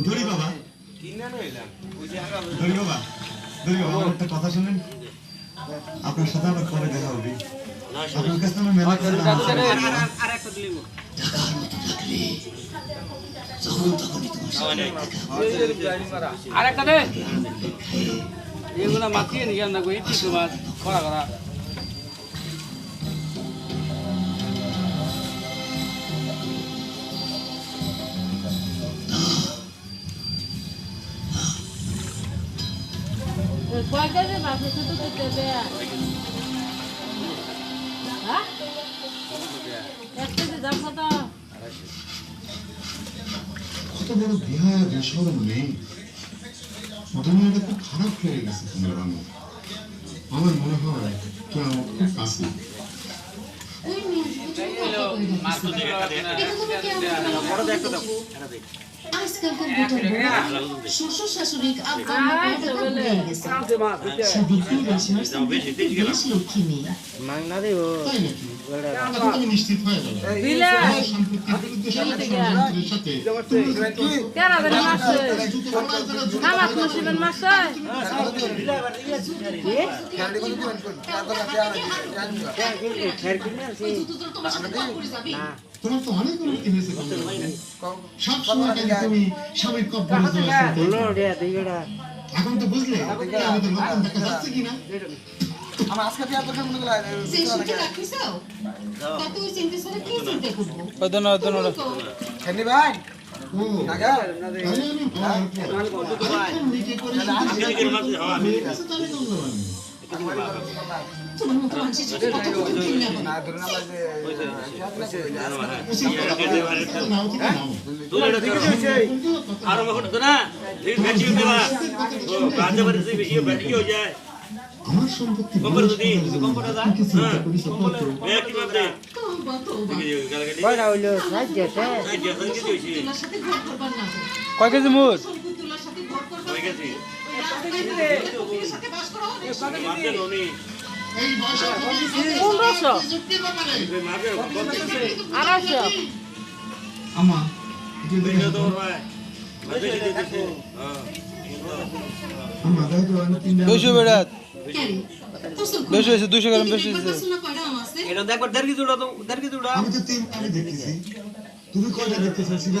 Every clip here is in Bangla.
ধরি বাবা। ধরি বাবা। ধরি বাবা একটা কথা শুনেন। আপনার সাথে আবার পরে দেখা হবে। আপনার কাছে আমার মেলা যখন তখনই তোমার সাথে দেখা হবে। আর একটা দে। এগুলা মাতিয়ে নিয়ে না কই ঠিক মাছ করা করা তো দিতে দেয়া হ্যাঁ? এক দাম কত? কত বড় বিহার বেসরম নেই দুনিয়াটা খুব খারাপ হয়ে গেছে তোমার আমার মনে হয় কেউ আমার খুব কাছে আজকালকার বউ শ্বশুর শাশুড়ি আব্বা আম্মা কয়টা কাম হয়ে গেছে সাবিত্রী রেশমার সঙ্গে বেশ লক্ষ্মী মেয়ে তাই নাকি এখন তুমি নিশ্চিত হয়ে যাবে দিলে আমার সম্পত্তির বিরুদ্ধে ষড়যন্ত্রের সাথে কেরা ধরে মাছ জুতো ওরা যারা জুতো না তোমার তো অনেক উন্নতি হয়েছে সব সময় কেন তুমি স্বামীর কব্বরে যাওয়া এখন তো বুঝলে আমাদের লক্ষণ দেখা যাচ্ছে কিনা? আমার আজকে দোকান মনে ওদন ওদন খেলি ভাই ও আমরা হয়ে? আমার সম্পত্তি কম্পর যদি কম্পর দা। কি চিন্তা করিস কত ব্যাটি বাদে তওবা, তওবা। গালাগালি কয়টা হইল সাইজ গেছে সাইজ গেছে তোলার সাথে ঘর করবার কয় কেজি? দুশো বেড়াত? বেশি হয়েছে, দুশো গ্রাম বেশি হয়েছে। এটা দেখবার দেড় কেজি উড়া তো দেড় কেজি উড়া আমি তো তিন আমি দেখতেছি তুমি কয়টা দেখতেছো সেটা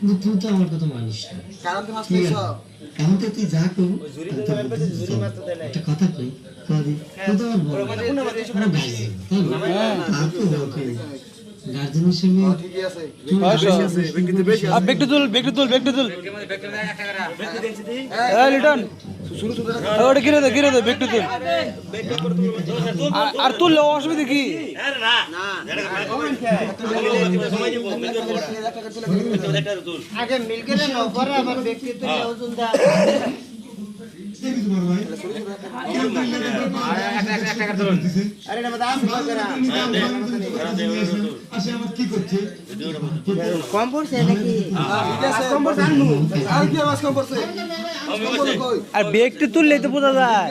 তুই তো আমার কথা মানিস না। এখন তো তুই যা করু। একটা কথা কই কদি তুই তো আমার বড় গার্জেন তো ওকে গার্জেন হিসেবে লিটন। ওটা গিরে দে গিরে দে বেগটা তুল। আর- আর তুল অসুবিধা কি? না না আগে মিলকে নাও পরে আবার ব্যক্তি ওজন দা দেখি তোমার ভাই আরে কি করছে কম পড়ছে নাকি কম পড়ছে আর কি মাছ কম পড়ছে আমি কম বলছি পড়ছে কই আর বেগটা তুললেই তো বোঝা যায়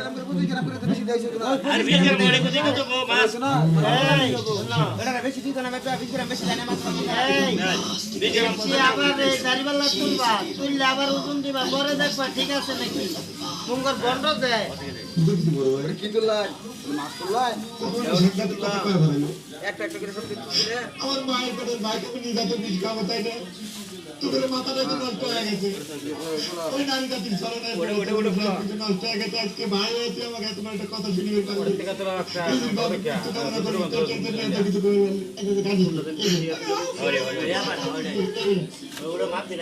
তুললে আবার ওজন দিবা পরে দেখবা ঠিক আছে নাকি মুঙ্গর বন্ধ দেয় কি কথা মায়ের আমি নিয়ে যাব বিষ খাব তাই নষ্ট হয়ে গেছে ওই নারীটা নষ্ট হয়ে গেছে আজকে ভাই হয়েছে আমাকে তোমার কথা শুনি।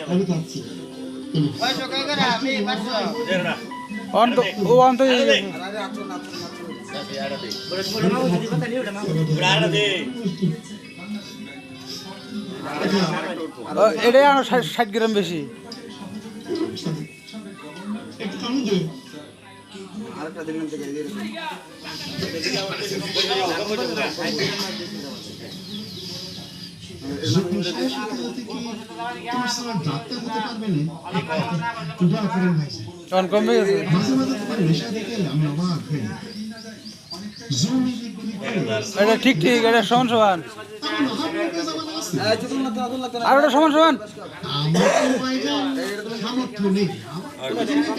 আমি খাচ্ছি এটাই আরও ষাট গ্রাম বেশি। আরেকটা দিন থেকে দিয়ে। দেবো। যখন শেষ হতে হতে কি তোমার সঙ্গে ডাক্তার হতে পারবে না? দোয়া করেন ভাই তখন কমে গেছে। মাঝে মাঝে তোমার নেশা দেখে আমি অবাক হই জমি বিক্রি করে। এটা ঠিক ঠিক এটা সমান সমান। আর ওটা সমান সমান। আমার সামর্থ্য নেই। আমার তো